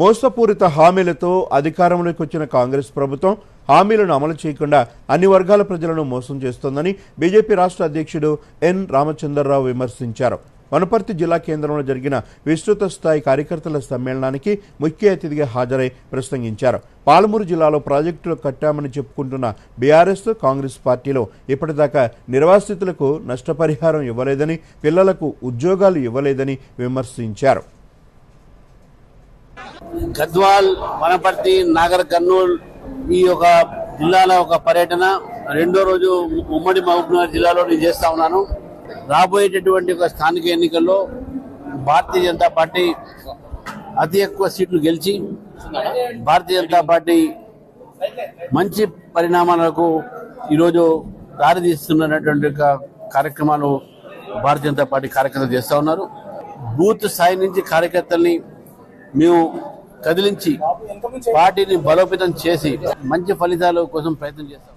మోసపూరిత హామీలతో అధికారంలోకి వచ్చిన కాంగ్రెస్ ప్రభుత్వం హామీలను అమలు చేయకుండా అన్ని వర్గాల ప్రజలను మోసం చేస్తోందని బీజేపీ రాష్ట్ర అధ్యక్షుడు ఎన్ రామచంద్రరావు విమర్శించారు. వనపర్తి జిల్లా కేంద్రంలో జరిగిన విస్తృత స్థాయి కార్యకర్తల సమ్మేళనానికి ముఖ్య అతిథిగా హాజరై ప్రసంగించారు. పాలమూరు జిల్లాలో ప్రాజెక్టులు కట్టామని చెప్పుకుంటున్న బీఆర్ఎస్ కాంగ్రెస్ పార్టీలో ఇప్పటిదాకా నిర్వాసితులకు నష్టపరిహారం ఇవ్వలేదని పిల్లలకు ఉద్యోగాలు ఇవ్వలేదని విమర్శించారు. గద్వాల్ వనపర్తి నాగర్ కర్నూల్ ఈ యొక్క జిల్లాల ఒక పర్యటన. రెండో రోజు ఉమ్మడి మహబూబ్నగర్ జిల్లాలో నేను చేస్తా ఉన్నాను. రాబోయేటటువంటి ఒక స్థానిక ఎన్నికల్లో భారతీయ జనతా పార్టీ అతి ఎక్కువ సీట్లు గెలిచి భారతీయ జనతా పార్టీ మంచి పరిణామాలకు ఈరోజు దారితీస్తున్నటువంటి ఒక కార్యక్రమాలు భారతీయ జనతా పార్టీ కార్యకర్తలు చేస్తూ ఉన్నారు. బూత్ స్థాయి నుంచి కార్యకర్తల్ని మేము కదిలించి పార్టీని బలోపేతం చేసి మంచి ఫలితాల కోసం ప్రయత్నం చేస్తాం.